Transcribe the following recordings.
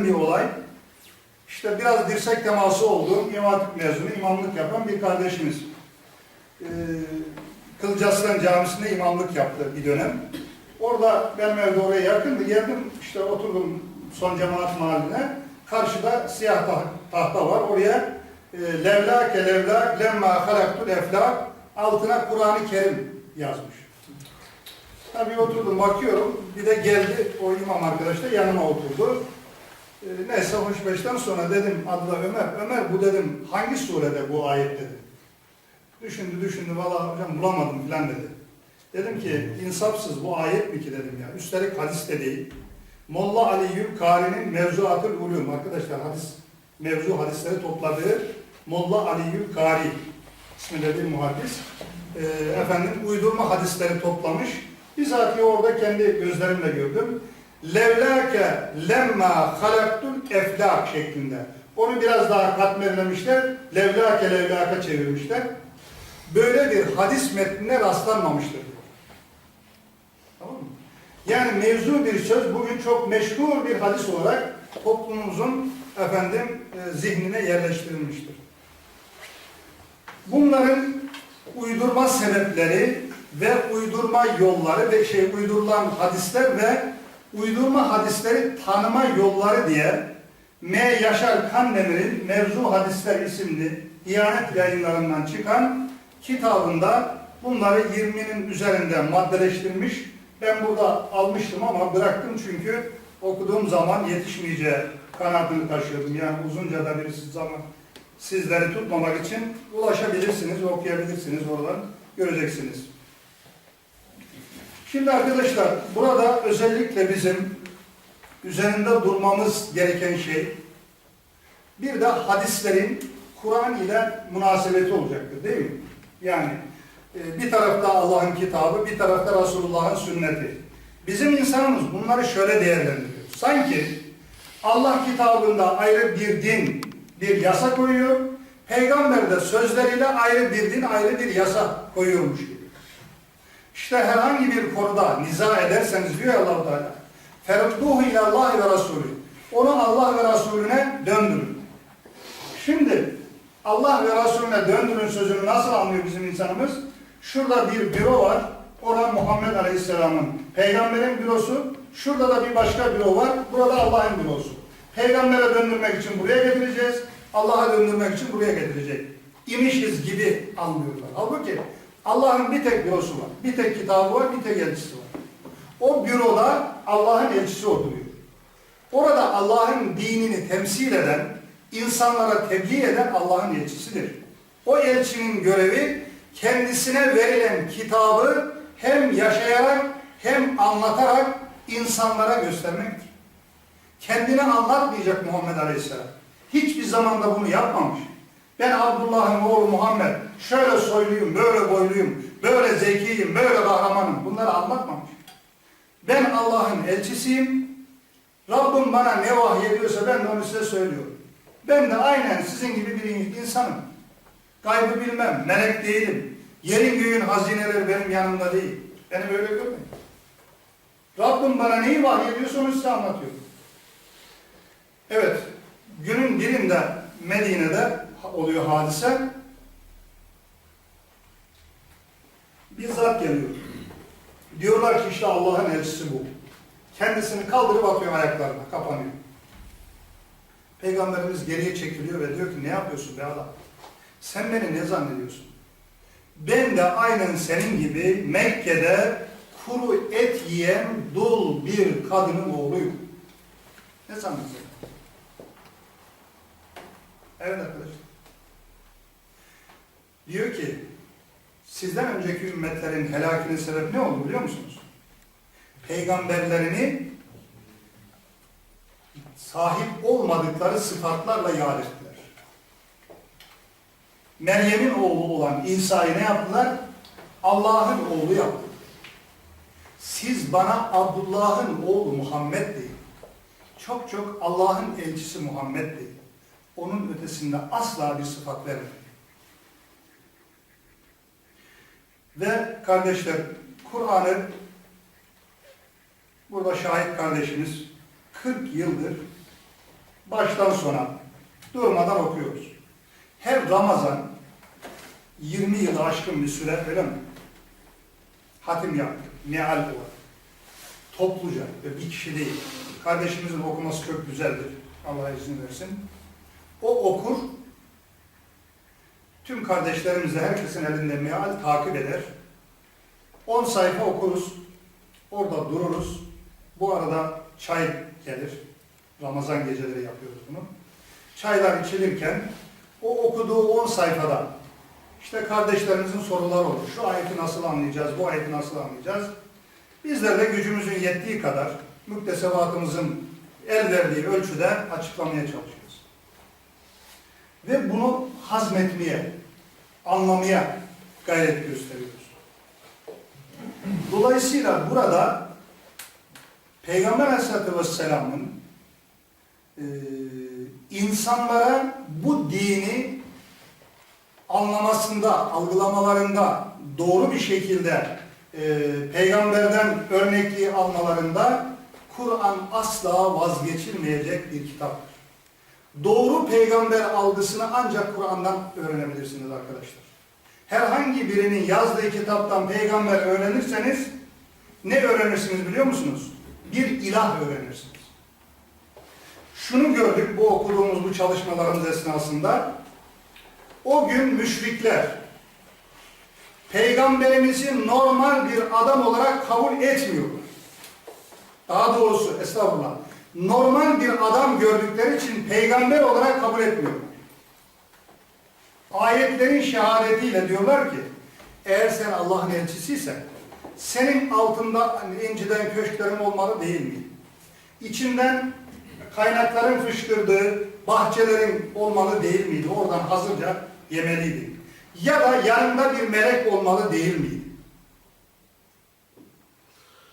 bir olay. İşte biraz dirsek teması oldu. İmam Hatip mezunu, imamlık yapan bir kardeşimiz. Ee, Kılıcaslan Camisi'nde imamlık yaptı bir dönem. Orada benim evde oraya yakındı. Geldim işte oturdum son cemaat mahalline. Karşıda siyah tah- tahta var. Oraya e, levlake levlak lemma halaktul eflak altına Kur'an-ı Kerim yazmış. Tabii oturdum bakıyorum. Bir de geldi o imam arkadaş da yanıma oturdu. Ee, neyse hoş beşten sonra dedim adı da Ömer. Ömer bu dedim hangi surede bu ayet dedim. Düşündü düşündü valla hocam bulamadım filan dedi. Dedim ki insafsız bu ayet mi ki dedim ya. Üstelik hadis de değil. Molla Ali Yülkari'nin Mevzuatül Ulum arkadaşlar hadis mevzu hadisleri topladığı Molla Ali Yülkari isminde bir muhaddis. Ee, efendim uydurma hadisleri toplamış. Bizatihi orada kendi gözlerimle gördüm. Levlake lemma halaktul eflak şeklinde. Onu biraz daha katmerlemişler. Levlake levlaka çevirmişler. Böyle bir hadis metnine rastlanmamıştır. Tamam mı? Yani mevzu bir söz bugün çok meşhur bir hadis olarak toplumumuzun efendim e, zihnine yerleştirilmiştir. Bunların uydurma sebepleri ve uydurma yolları ve şey uydurulan hadisler ve uydurma hadisleri tanıma yolları diye M. Yaşar Kandemir'in Mevzu Hadisler isimli Diyanet yayınlarından çıkan kitabında bunları 20'nin üzerinde maddeleştirmiş. Ben burada almıştım ama bıraktım çünkü okuduğum zaman yetişmeyeceği kanaatini taşıyordum. Yani uzunca da bir zaman sizleri tutmamak için ulaşabilirsiniz, okuyabilirsiniz oradan göreceksiniz. Şimdi arkadaşlar burada özellikle bizim üzerinde durmamız gereken şey bir de hadislerin Kur'an ile münasebeti olacaktır değil mi? Yani e, bir tarafta Allah'ın kitabı, bir tarafta Resulullah'ın sünneti. Bizim insanımız bunları şöyle değerlendiriyor. Sanki Allah kitabında ayrı bir din, bir yasa koyuyor. Peygamber de sözleriyle ayrı bir din, ayrı bir yasa koyuyormuş gibi. İşte herhangi bir konuda niza ederseniz diyor Allah Teala. Ferudduhu ila Allah ve Resulü. Onu Allah ve Resulüne döndürün. Şimdi Allah ve Resulüne döndürün sözünü nasıl anlıyor bizim insanımız? Şurada bir büro var. Orada Muhammed Aleyhisselam'ın peygamberin bürosu. Şurada da bir başka büro var. Burada Allah'ın bürosu. Peygambere döndürmek için buraya getireceğiz. Allah'a döndürmek için buraya getirecek. İmişiz gibi anlıyorlar. Halbuki Allah'ın bir tek bürosu var. Bir tek kitabı var, bir tek elçisi var. O büroda Allah'ın elçisi oturuyor. Orada Allah'ın dinini temsil eden, insanlara tebliğ eden Allah'ın elçisidir. O elçinin görevi kendisine verilen kitabı hem yaşayarak hem anlatarak insanlara göstermektir. Kendini anlatmayacak Muhammed Aleyhisselam. Hiçbir zamanda bunu yapmamış. Ben Abdullah'ın oğlu Muhammed, şöyle soyluyum, böyle boyluyum, böyle zekiyim, böyle kahramanım. Bunları anlatmamış. Ben Allah'ın elçisiyim. Rabbim bana ne vahyediyorsa ben de onu size söylüyorum. Ben de aynen sizin gibi bir insanım. Gaybı bilmem, melek değilim. Yerin göğün hazineleri benim yanımda değil. Beni böyle görmeyin. Rabbim bana neyi vahyediyorsa onu size anlatıyorum. Evet, günün birinde Medine'de oluyor hadise. Bir zat geliyor. Diyorlar ki işte Allah'ın elçisi bu. Kendisini kaldırıp atıyor ayaklarına, kapanıyor. Peygamberimiz geriye çekiliyor ve diyor ki ne yapıyorsun be adam? Sen beni ne zannediyorsun? Ben de aynen senin gibi Mekke'de kuru et yiyen dul bir kadının oğluyum. Ne zannediyorsun? Evet arkadaşlar. Diyor ki sizden önceki ümmetlerin helakinin sebebi ne oldu biliyor musunuz? Peygamberlerini sahip olmadıkları sıfatlarla yad ettiler. Meryem'in oğlu olan İsa'yı ne yaptılar? Allah'ın oğlu yaptılar. Siz bana Abdullah'ın oğlu Muhammed deyin. Çok çok Allah'ın elçisi Muhammed deyin. Onun ötesinde asla bir sıfat vermeyin. Ve kardeşler, Kur'an'ı burada şahit kardeşimiz 40 yıldır baştan sona durmadan okuyoruz. Her Ramazan 20 yıl aşkın bir süre öyle mi? Hatim yaptık. Meal olarak. Topluca ve bir kişi değil. Kardeşimizin okuması çok güzeldir. Allah izin versin. O okur. Tüm kardeşlerimiz de herkesin elinde meal takip eder. 10 sayfa okuruz. Orada dururuz. Bu arada çay gelir. Ramazan geceleri yapıyoruz bunu. Çaylar içilirken o okuduğu 10 sayfada işte kardeşlerimizin soruları olur. Şu ayeti nasıl anlayacağız, bu ayeti nasıl anlayacağız? Bizler de gücümüzün yettiği kadar müktesebatımızın el verdiği ölçüde açıklamaya çalışıyoruz. Ve bunu hazmetmeye, anlamaya gayret gösteriyoruz. Dolayısıyla burada Peygamber Aleyhisselatü Vesselam'ın e, insanlara bu dini anlamasında, algılamalarında doğru bir şekilde e, peygamberden örnekliği almalarında Kur'an asla vazgeçilmeyecek bir kitaptır. Doğru peygamber algısını ancak Kur'an'dan öğrenebilirsiniz arkadaşlar. Herhangi birinin yazdığı kitaptan peygamber öğrenirseniz ne öğrenirsiniz biliyor musunuz? Bir ilah öğrenirsiniz. Şunu gördük bu okuduğumuz bu çalışmalarımız esnasında. O gün müşrikler peygamberimizi normal bir adam olarak kabul etmiyorlar. Daha doğrusu estağfurullah. Normal bir adam gördükleri için peygamber olarak kabul etmiyorlar. Ayetlerin şehadetiyle diyorlar ki eğer sen Allah'ın elçisiysen senin altında inciden köşklerin olmalı değil mi? İçinden kaynakların fışkırdığı bahçelerin olmalı değil miydi? Oradan hazırca yemeliydi. Ya da yanında bir melek olmalı değil miydi?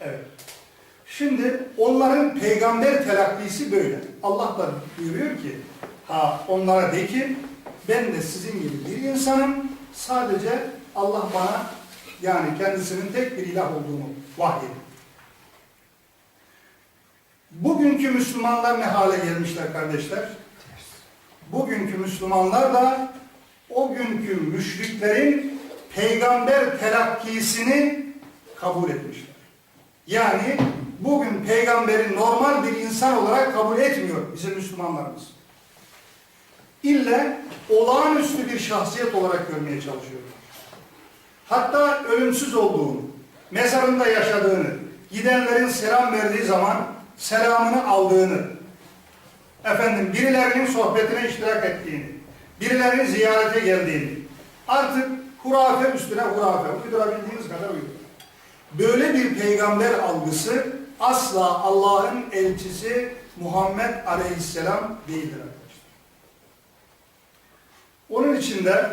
Evet. Şimdi onların peygamber telakkisi böyle. Allah da buyuruyor ki ha onlara de ki ben de sizin gibi bir insanım. Sadece Allah bana yani kendisinin tek bir ilah olduğunu vahyediyor. Bugünkü Müslümanlar ne hale gelmişler kardeşler? Bugünkü Müslümanlar da o günkü müşriklerin peygamber telakkisini kabul etmişler. Yani bugün peygamberi normal bir insan olarak kabul etmiyor bizim Müslümanlarımız. İlle olağanüstü bir şahsiyet olarak görmeye çalışıyorlar. Hatta ölümsüz olduğunu, mezarında yaşadığını, gidenlerin selam verdiği zaman selamını aldığını, efendim birilerinin sohbetine iştirak ettiğini, birilerinin ziyarete geldiğini, artık hurafe üstüne hurafe, uydurabildiğiniz kadar uydurun. Böyle bir peygamber algısı asla Allah'ın elçisi Muhammed Aleyhisselam değildir arkadaşlar. Onun için de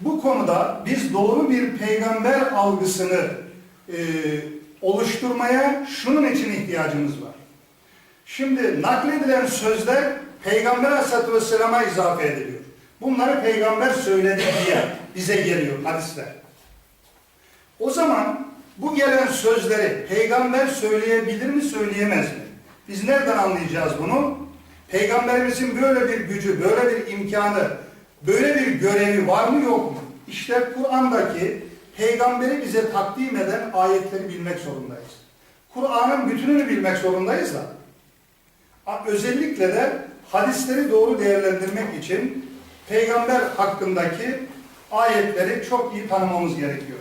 bu konuda biz doğru bir peygamber algısını e, oluşturmaya şunun için ihtiyacımız var. Şimdi nakledilen sözler Peygamber Aleyhisselatü Vesselam'a izafe ediliyor. Bunları peygamber söyledi diye bize geliyor hadisler. O zaman bu gelen sözleri peygamber söyleyebilir mi söyleyemez mi? Biz nereden anlayacağız bunu? Peygamberimizin böyle bir gücü, böyle bir imkanı, böyle bir görevi var mı yok mu? İşte Kur'an'daki peygamberi bize takdim eden ayetleri bilmek zorundayız. Kur'an'ın bütününü bilmek zorundayız da. Özellikle de hadisleri doğru değerlendirmek için peygamber hakkındaki ayetleri çok iyi tanımamız gerekiyor.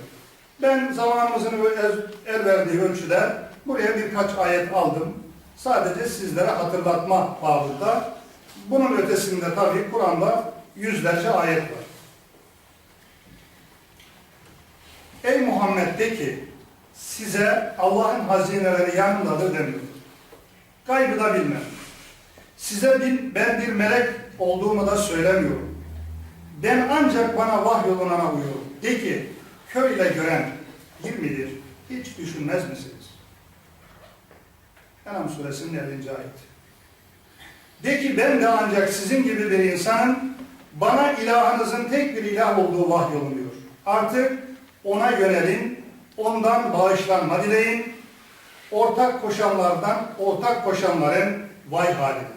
Ben zamanımızın el verdiği ölçüde buraya birkaç ayet aldım. Sadece sizlere hatırlatma babında. Bunun ötesinde tabii Kur'an'da yüzlerce ayet var. Ey Muhammed de ki size Allah'ın hazineleri yanındadır demiyor. Gaybı da bilmem. Size bir, ben bir melek olduğumu da söylemiyorum. Ben ancak bana vahyolunana uyuyorum. De ki kör ile gören bir midir? Hiç düşünmez misiniz? Enam suresinin 50. ayet. De ki ben de ancak sizin gibi bir insanım. Bana ilahınızın tek bir ilah olduğu vahyolunuyor. Artık ona yönelin, ondan bağışlanma dileyin. Ortak koşanlardan, ortak koşanların vay haline.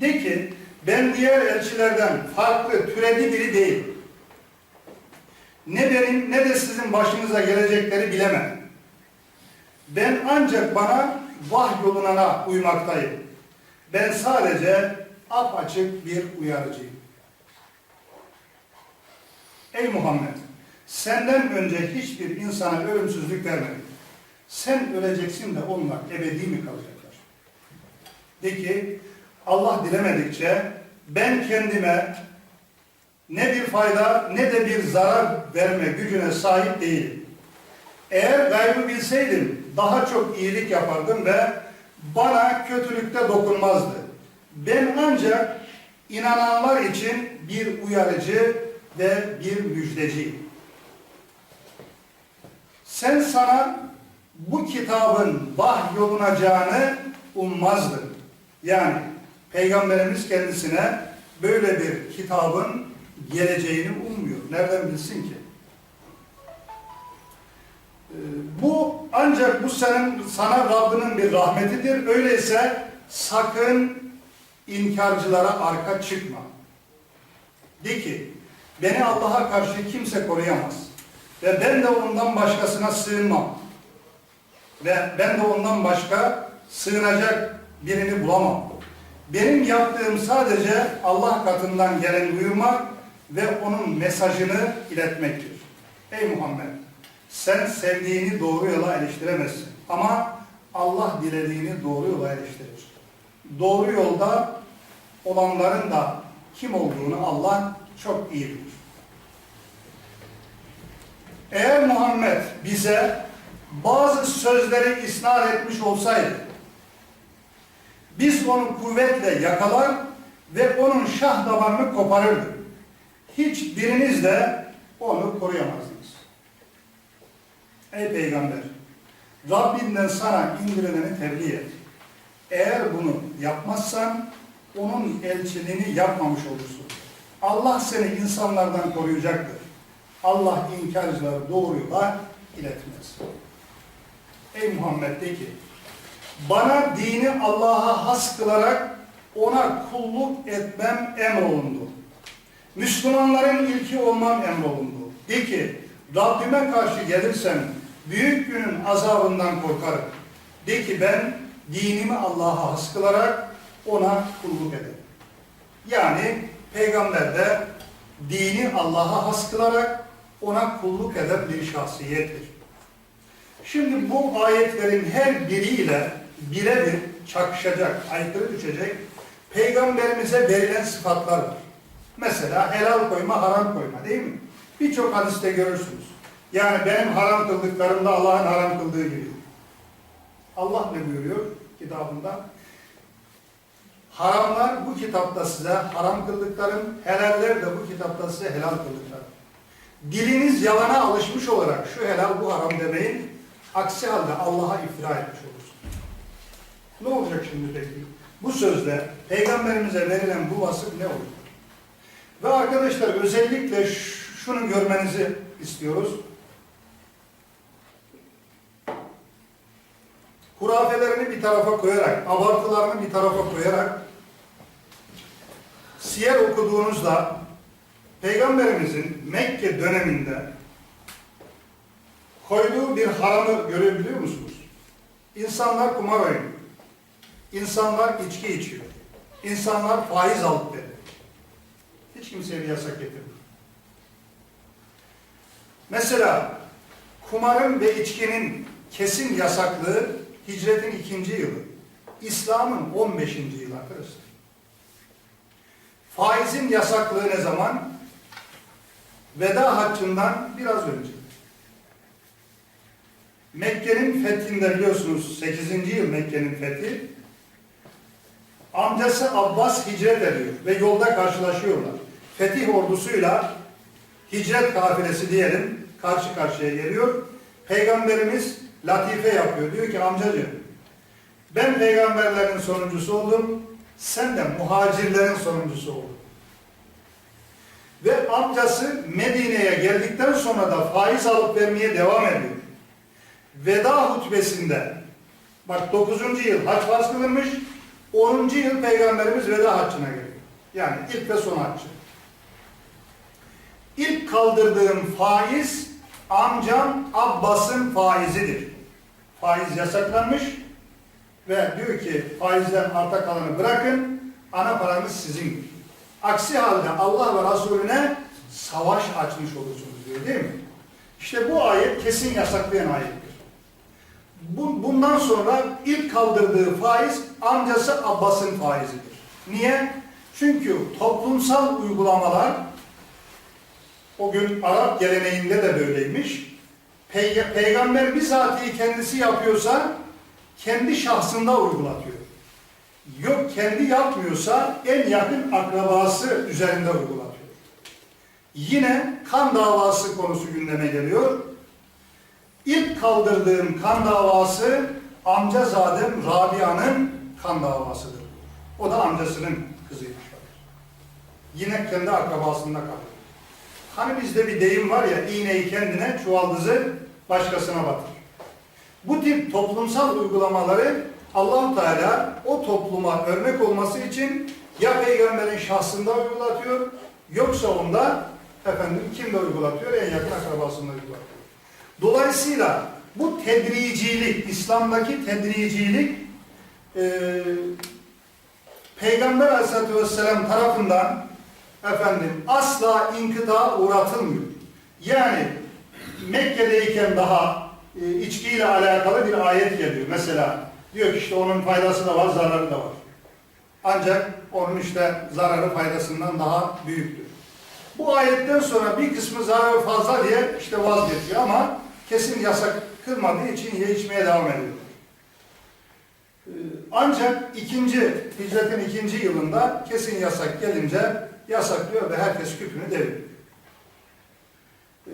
De ki ben diğer elçilerden farklı, türedi biri değil. Ne benim ne de sizin başınıza gelecekleri bilemem. Ben ancak bana vahyolunana uymaktayım. Ben sadece apaçık bir uyarıcıyım. Ey Muhammed! Senden önce hiçbir insana ölümsüzlük vermedim. Sen öleceksin de onlar ebedi mi kalacaklar? De ki Allah dilemedikçe ben kendime ne bir fayda ne de bir zarar verme gücüne sahip değilim. Eğer gaybı bilseydim daha çok iyilik yapardım ve bana kötülükte dokunmazdı. Ben ancak inananlar için bir uyarıcı ve bir müjdeciyim. Sen sana bu kitabın vahyolunacağını ummazdın. Yani Peygamberimiz kendisine böyle bir kitabın geleceğini ummuyor. Nereden bilsin ki? Ee, Bu ancak bu senin sana Rabbinin bir rahmetidir. Öyleyse sakın inkarcılara arka çıkma. De ki beni Allah'a karşı kimse koruyamaz. Ve ben de ondan başkasına sığınmam. Ve ben de ondan başka sığınacak birini bulamam. Benim yaptığım sadece Allah katından gelen duyurmak ve onun mesajını iletmektir. Ey Muhammed! Sen sevdiğini doğru yola eriştiremezsin. Ama Allah dilediğini doğru yola eriştirir. Doğru yolda olanların da kim olduğunu Allah çok iyi bilir. Eğer Muhammed bize bazı sözleri isnat etmiş olsaydı, biz onu kuvvetle yakalar ve onun şah damarını koparırdık. Hiçbiriniz de onu koruyamazdınız. Ey Peygamber! Rabbinden sana indirileni tebliğ et. Eğer bunu yapmazsan onun elçiliğini yapmamış olursun. Allah seni insanlardan koruyacaktır. Allah inkarcıları doğru yola iletmez. Ey Muhammed de ki, bana dini Allah'a has kılarak ona kulluk etmem emrolundu. Müslümanların ilki olmam emrolundu. De ki, Rabbime karşı gelirsem büyük günün azabından korkarım. De ki ben dinimi Allah'a has kılarak ona kulluk ederim. Yani peygamber de dini Allah'a has kılarak ona kulluk eden bir şahsiyettir. Şimdi bu ayetlerin her biriyle birebir çakışacak, aykırı düşecek peygamberimize verilen sıfatlar var. Mesela helal koyma, haram koyma değil mi? Birçok hadiste görürsünüz. Yani benim haram kıldıklarım da Allah'ın haram kıldığı gibi. Allah ne buyuruyor kitabında? Haramlar bu kitapta size haram kıldıklarım, helaller de bu kitapta size helal kıldıklarım. Diliniz yalana alışmış olarak şu helal bu haram demeyin. Aksi halde Allah'a iftira etmiş olursunuz. Ne olacak şimdi peki? Bu sözle peygamberimize verilen bu vasıf ne olur? Ve arkadaşlar özellikle şunu görmenizi istiyoruz. Hurafelerini bir tarafa koyarak, abartılarını bir tarafa koyarak siyer okuduğunuzda Peygamberimizin Mekke döneminde koyduğu bir haramı görebiliyor musunuz? İnsanlar kumar oynuyor. İnsanlar içki içiyor. İnsanlar faiz alıp veriyor. Hiç kimseye bir yasak getirmiyor. Mesela kumarın ve içkinin kesin yasaklığı hicretin ikinci yılı. İslam'ın 15. yılı arkadaşlar. Faizin yasaklığı ne zaman? Veda haccından biraz önce. Mekke'nin fethinde biliyorsunuz 8. yıl Mekke'nin fethi. Amcası Abbas hicret ediyor ve yolda karşılaşıyorlar. Fetih ordusuyla hicret kafilesi diyelim karşı karşıya geliyor. Peygamberimiz latife yapıyor. Diyor ki amcacığım ben peygamberlerin sonuncusu oldum. Sen de muhacirlerin sonuncusu oldun. Ve amcası Medine'ye geldikten sonra da faiz alıp vermeye devam ediyor. Veda hutbesinde bak 9. yıl hac farz kılınmış 10. yıl Peygamberimiz veda haccına geliyor. Yani ilk ve son haccı. İlk kaldırdığım faiz amcam Abbas'ın faizidir. Faiz yasaklanmış ve diyor ki faizden arta kalanı bırakın, ana paranız sizin. Aksi halde Allah ve Resulüne savaş açmış olursunuz diyor değil mi? İşte bu ayet kesin yasaklayan ayettir. Bu, bundan sonra ilk kaldırdığı faiz amcası Abbas'ın faizidir. Niye? Çünkü toplumsal uygulamalar o gün Arap geleneğinde de böyleymiş. Pey- Peygamber bizatihi kendisi yapıyorsa kendi şahsında uygulatıyor. Yok kendi yapmıyorsa en yakın akrabası üzerinde uygulatıyor. Yine kan davası konusu gündeme geliyor. İlk kaldırdığım kan davası amcazadem Rabia'nın kan davasıdır. O da amcasının kızıymış. Yine kendi akrabasında kalıyor. Hani bizde bir deyim var ya, iğneyi kendine, çuvaldızı başkasına batır. Bu tip toplumsal uygulamaları allah Teala o topluma örnek olması için ya peygamberin şahsında uygulatıyor, yoksa onda efendim kimde uygulatıyor? En yakın akrabasında uygulatıyor. Dolayısıyla bu tedricilik, İslam'daki tedricilik e, Peygamber Aleyhisselatü Vesselam tarafından efendim asla inkıta uğratılmıyor. Yani Mekke'deyken daha e, içkiyle alakalı bir ayet geliyor. Mesela diyor ki işte onun faydası da var, zararı da var. Ancak onun işte zararı faydasından daha büyüktür. Bu ayetten sonra bir kısmı zararı fazla diye işte vazgeçiyor ama kesin yasak kılmadığı için ye içmeye devam ediyor. Ancak ikinci, hicretin ikinci yılında kesin yasak gelince yasaklıyor ve herkes küpünü deviriyor. Ee,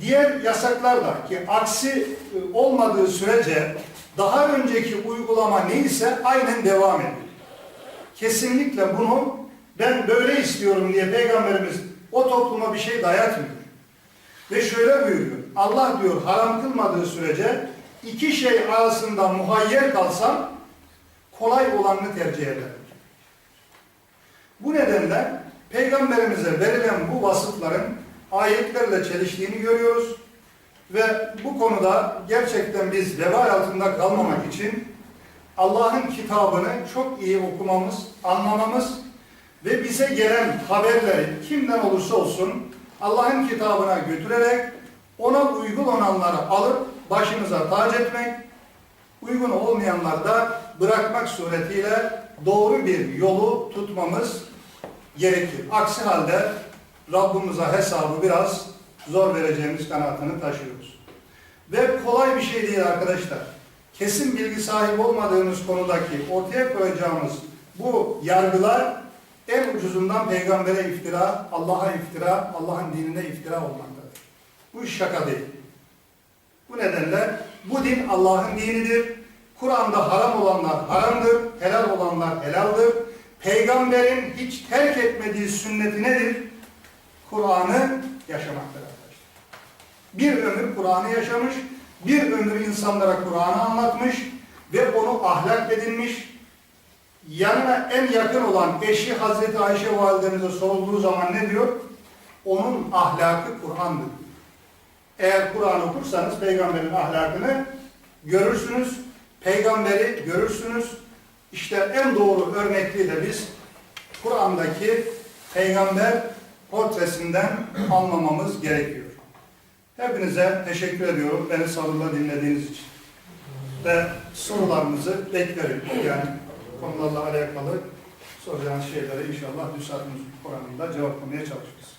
Diğer yasaklar da ki aksi e, olmadığı sürece daha önceki uygulama neyse aynen devam ediyor. Kesinlikle bunu ben böyle istiyorum diye Peygamberimiz o topluma bir şey dayatmıyor. Ve şöyle buyuruyor. Allah diyor haram kılmadığı sürece iki şey arasında muhayyer kalsam kolay olanını tercih ederim. Bu nedenle Peygamberimize verilen bu vasıfların ayetlerle çeliştiğini görüyoruz. Ve bu konuda gerçekten biz vebal altında kalmamak için Allah'ın kitabını çok iyi okumamız, anlamamız ve bize gelen haberleri kimden olursa olsun Allah'ın kitabına götürerek ona uygun olanları alıp başımıza tac etmek, uygun olmayanları da bırakmak suretiyle doğru bir yolu tutmamız gerekir. Aksi halde Rabbimize hesabı biraz zor vereceğimiz kanaatini taşıyoruz. Ve kolay bir şey değil arkadaşlar. Kesin bilgi sahibi olmadığımız konudaki ortaya koyacağımız bu yargılar en ucuzundan peygambere iftira, Allah'a iftira, Allah'ın dinine iftira olmaktadır. Bu şaka değil. Bu nedenle bu din Allah'ın dinidir. Kur'an'da haram olanlar haramdır, helal olanlar helaldir. Peygamberin hiç terk etmediği sünneti nedir? Kur'an'ı yaşamaktır arkadaşlar. Bir ömür Kur'an'ı yaşamış, bir ömür insanlara Kur'an'ı anlatmış ve onu ahlak edinmiş. Yanına en yakın olan eşi Hazreti Ayşe validemize sorulduğu zaman ne diyor? Onun ahlakı Kur'an'dır. Eğer Kur'an okursanız peygamberin ahlakını görürsünüz, peygamberi görürsünüz. İşte en doğru örnekliği de biz Kur'an'daki peygamber portresinden anlamamız gerekiyor. Hepinize teşekkür ediyorum beni sabırla dinlediğiniz için. Ve sorularınızı beklerim. Yani konularla alakalı soracağınız şeyleri inşallah Düsat'ın Kur'an'ında cevaplamaya çalışırız.